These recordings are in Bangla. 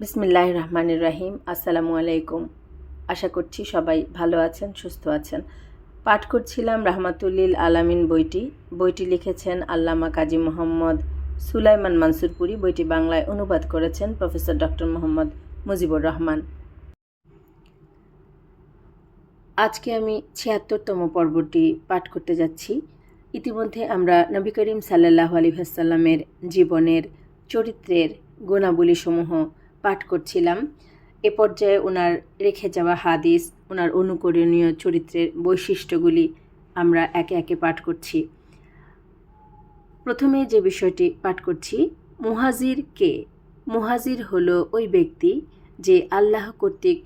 বিসমিল্লাহ রহমানুর রাহিম আসসালামু আলাইকুম। আশা করছি সবাই ভালো আছেন, সুস্থ আছেন। পাঠ করছিলাম রাহমাতুল্লিল আলামিন বইটি। বইটি লিখেছেন আল্লামা কাজী মোহাম্মদ সুলাইমান মানসুরপুরি বইটি বাংলায় অনুবাদ করেছেন প্রফেসর ডক্টর মোহাম্মদ মুজিবুর রহমান। আজকে আমি ছিয়াত্তরতম পর্বটি পাঠ করতে যাচ্ছি। ইতিমধ্যে আমরা নবী করিম সাল্লাহ আলী হাসাল্লামের জীবনের চরিত্রের গুণাবলীসমূহ পাঠ করছিলাম। এ পর্যায়ে ওনার রেখে যাওয়া হাদিস ওনার অনুকরণীয় চরিত্রের বৈশিষ্ট্যগুলি আমরা একে একে পাঠ করছি। প্রথমে যে বিষয়টি পাঠ করছি, মুহাজির কে? মুহাজির হলো ওই ব্যক্তি যে আল্লাহ কর্তৃক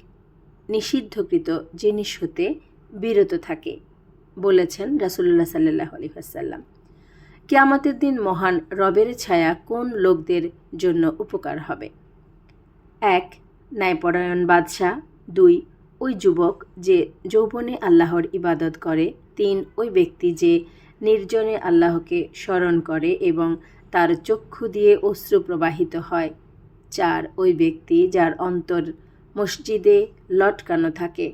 নিষিদ্ধকৃত জিনিস হতে বিরত থাকে, বলেছেন রাসুল্লাহ সাল্লাহ আলী আসাল্লাম কেয়ামতের দিন মহান রবের ছায়া কোন লোকদের জন্য উপকার হবে? এক, ন্যায়পরায়ণ বাদশাহ। দুই, ওই যুবক যে যৌবনে আল্লাহর ইবাদত করে। তিন, ওই ব্যক্তি যে নির্জনে আল্লাহকে স্মরণ করে এবং তার চক্ষু দিয়ে অশ্রু প্রবাহিত হয়। চার, ওই ব্যক্তি যার অন্তর মসজিদে লটকানো থাকে।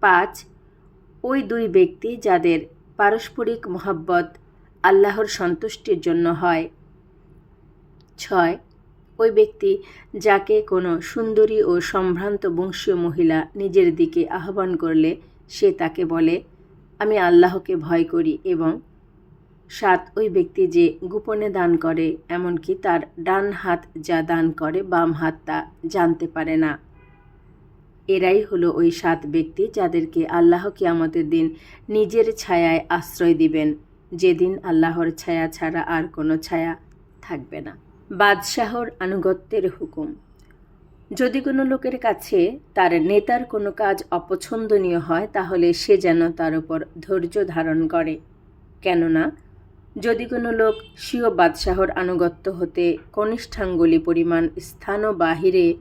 পাঁচ, ওই দুই ব্যক্তি যাদের পারস্পরিক মহাব্বত আল্লাহর সন্তুষ্টির জন্য হয়। ছয় ওই ব্যক্তি যাকে কোনো সুন্দরী ও সম্ভ্রান্ত বংশীয় মহিলা নিজের দিকে আহ্বান করলে সে তাকে বলে, আমি আল্লাহকে ভয় করি এবং সাত ওই ব্যক্তি যে গোপনে দান করে, এমনকি তার ডান হাত যা দান করে বাম হাত তা জানতে পারে না। এরাই হলো ওই সাত ব্যক্তি যাদেরকে আল্লাহ কিয়ামতের দিন নিজের ছায়ায় আশ্রয় দিবেন। যেদিন আল্লাহর ছায়া ছাড়া আর কোনো ছায়া থাকবে না। বাদশাহর আনুগত্যের হুকুম। যদি কোনো লোকের কাছে তার নেতার কোনো কাজ অপছন্দনীয় হয়, তাহলে সে যেন তার উপর ধৈর্য ধারণ করে। কেননা, যদি কোনো লোক স্বীয় বাদশাহর আনুগত্য হতে কনিষ্ঠাঙ্গুলি পরিমাণ স্থানও বাহিরে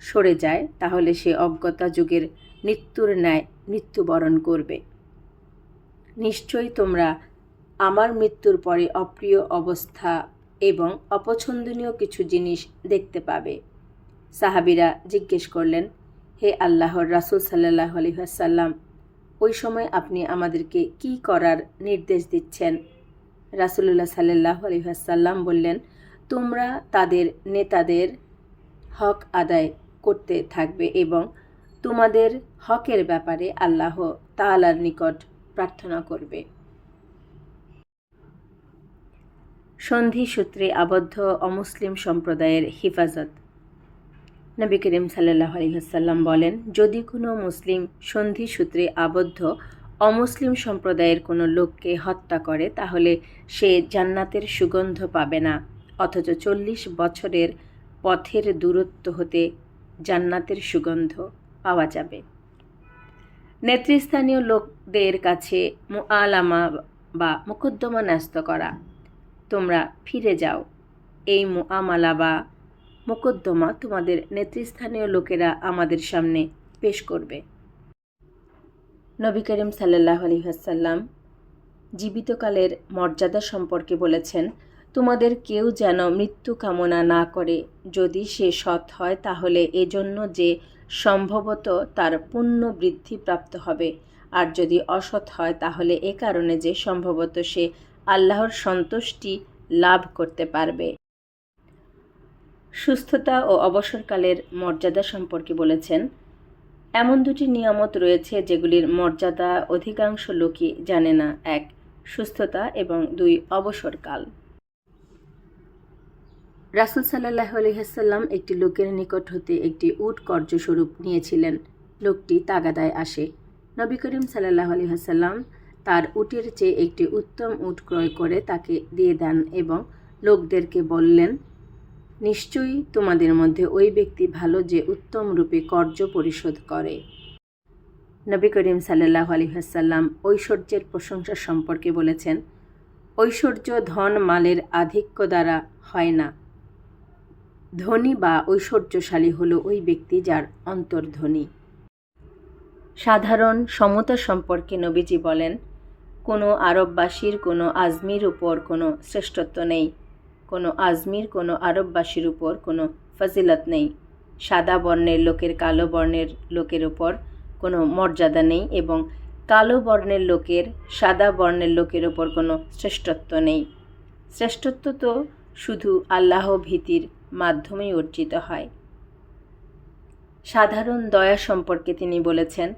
সরে যায়, তাহলে সে অজ্ঞতা যুগের মৃত্যুর ন্যায় মৃত্যুবরণ করবে। নিশ্চয়ই তোমরা আমার মৃত্যুর পরে অপ্রিয় অবস্থা এবং অপছন্দনীয় কিছু জিনিস দেখতে পাবে। সাহাবিরা জিজ্ঞেস করলেন, হে আল্লাহর রাসুল সাল্লাহ আলহাসাল্লাম ওই সময় আপনি আমাদেরকে কি করার নির্দেশ দিচ্ছেন? রাসুল্লাহ সাল্লাহ আলহাসাল্লাম বললেন, তোমরা তাদের নেতাদের হক আদায় করতে থাকবে এবং তোমাদের হকের ব্যাপারে আল্লাহ তালার নিকট প্রার্থনা করবে। সন্ধি সূত্রে আবদ্ধ অমুসলিম সম্প্রদায়ের হিফাজত। নবী করিম সাল্লাহ আলহিহাসাল্লাম বলেন, যদি কোনো মুসলিম সন্ধি সূত্রে আবদ্ধ অমুসলিম সম্প্রদায়ের কোনো লোককে হত্যা করে, তাহলে সে জান্নাতের সুগন্ধ পাবে না। অথচ চল্লিশ বছরের পথের দূরত্ব হতে জান্নাতের সুগন্ধ পাওয়া যাবে। নেতৃস্থানীয় লোকদের কাছে মুআলামা বা মুকদ্দমা ন্যস্ত করা। তোমরা ফিরে যাও। এই মুআমালা বা মোকদ্দমা তোমাদের নেতৃস্থানীয় লোকেরা আমাদের সামনে পেশ করবে। নবী করিম সাল্লাহ আলহিহাসাল্লাম জীবিতকালের মর্যাদা সম্পর্কে বলেছেন, তোমাদের কেউ যেন মৃত্যু কামনা না করে, যদি সে সৎ হয় তাহলে এজন্য যে সম্ভবত তার পুণ্য বৃদ্ধি প্রাপ্ত হবে, আর যদি অসৎ হয় তাহলে এ কারণে যে সম্ভবত সে আল্লাহর সন্তুষ্টি লাভ করতে পারবে। সুস্থতা ও অবসরকালের মর্যাদা সম্পর্কে বলেছেন, এমন দুটি নিয়ামত রয়েছে যেগুলির মর্যাদা অধিকাংশ লোকই জানে না, এক, সুস্থতা এবং দুই, অবসরকাল। রাসুল সাল্লাহ আলহিহাসাল্লাম একটি লোকের নিকট হতে একটি উট কর্যস্বরূপ নিয়েছিলেন। লোকটি তাগাদায় আসে। নবী করিম সাল্লাহ আলহিহাসাল্লাম তার উটের চেয়ে একটি উত্তম উট ক্রয় করে তাকে দিয়ে দেন এবং লোকদেরকে বললেন, নিশ্চয়ই তোমাদের মধ্যে ওই ব্যক্তি ভালো যে উত্তম রূপে কর্য পরিশোধ করে। নবী করিম সাল্লাহ আলহিহাসাল্লাম ঐশ্বর্যের প্রশংসা সম্পর্কে বলেছেন, ঐশ্বর্য ধন মালের আধিক্য দ্বারা হয় না। ধনী বা ঐশ্বর্যশালী হল ওই ব্যক্তি যার অন্তর্ধনী। সাধারণ সমতা সম্পর্কে নবীজি বলেন কোনো আরববাসীর, কোনো আজমির উপর কোনো শ্রেষ্ঠত্ব নেই। কোনো আজমির, কোনো আরববাসীর উপর কোনো ফজিলত নেই। সাদা বর্ণের লোকের, কালো বর্ণের লোকের উপর কোনো মর্যাদা নেই এবং কালো বর্ণের লোকের, সাদা বর্ণের লোকের ওপর কোনো শ্রেষ্ঠত্ব নেই। শ্রেষ্ঠত্ব তো শুধু আল্লাহ ভীতির মাধ্যমেই অর্জিত হয়। সাধারণ দয়া সম্পর্কে তিনি বলেছেন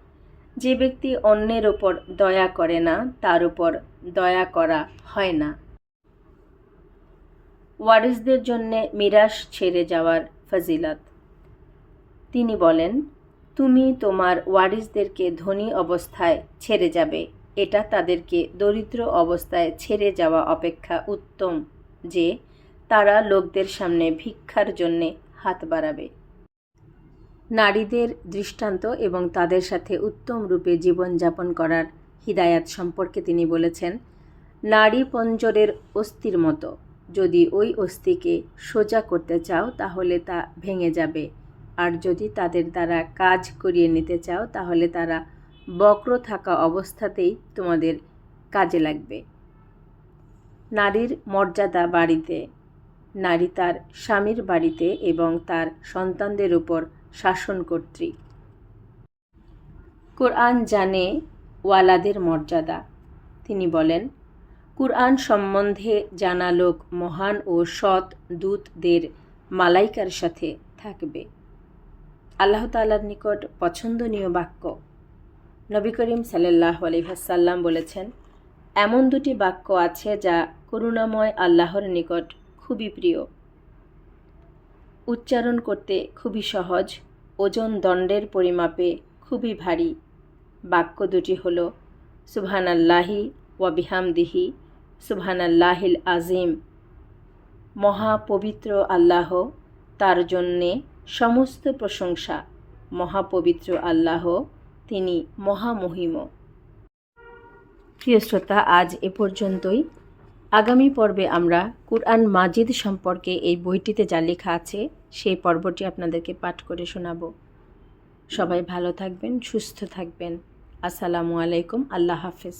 যে ব্যক্তি অন্যের ওপর দয়া করে না, তার উপর দয়া করা হয় না। ওয়ারিসদের জন্যে মিরাস ছেড়ে যাওয়ার ফজিলত। তিনি বলেন, তুমি তোমার ওয়ারিসদেরকে ধনী অবস্থায় ছেড়ে যাবে। এটা তাদেরকে দরিদ্র অবস্থায় ছেড়ে যাওয়া অপেক্ষা উত্তম যে তারা লোকদের সামনে ভিক্ষার জন্যে হাত বাড়াবে। নারীদের দৃষ্টান্ত এবং তাদের সাথে উত্তম রূপে জীবনযাপন করার হিদায়াত সম্পর্কে তিনি বলেছেন, নারী পঞ্জরের অস্থির মতো। যদি ওই অস্থিকে সোজা করতে চাও, তাহলে তা ভেঙে যাবে। আর যদি তাদের দ্বারা কাজ করিয়ে নিতে চাও, তাহলে তারা বক্র থাকা অবস্থাতেই তোমাদের কাজে লাগবে। নারীর মর্যাদা বাড়িতে, নারী তার স্বামীর বাড়িতে এবং তার সন্তানদের উপর শাসন কোরআন জানে ওয়ালাদের মর্যাদা। তিনি বলেন, কুরআন সম্বন্ধে জানা লোক মহান ও সৎ দূতদের মালাইকার সাথে থাকবে। আল্লাহ তাল্লার নিকট পছন্দনীয় বাক্য। নবী করিম সাল্লাহ আলহাসাল্লাম বলেছেন, এমন দুটি বাক্য আছে যা করুণাময় আল্লাহর নিকট খুবই প্রিয়। উচ্চারণ করতে খুবই সহজ। ওজন দণ্ডের পরিমাপে খুবই ভারী। বাক্য দুটি হল, সুবহানাল্লাহি ওয়াবিহামদিহি সুবহানাল্লাহিল আজিম মহাপবিত্র আল্লাহ তার জন্যে সমস্ত প্রশংসা। মহাপবিত্র আল্লাহ তিনি মহামহিম। প্রিয় শ্রোতা, আজ এ পর্যন্তই। আগামী পর্বে আমরা কুরআন মাজিদ সম্পর্কে এই বইটিতে যা লেখা আছে সেই পর্বটি আপনাদেরকে পাঠ করে শোনাব। সবাই ভালো থাকবেন, সুস্থ থাকবেন। আসসালামু আলাইকুম, আল্লাহ হাফেজ।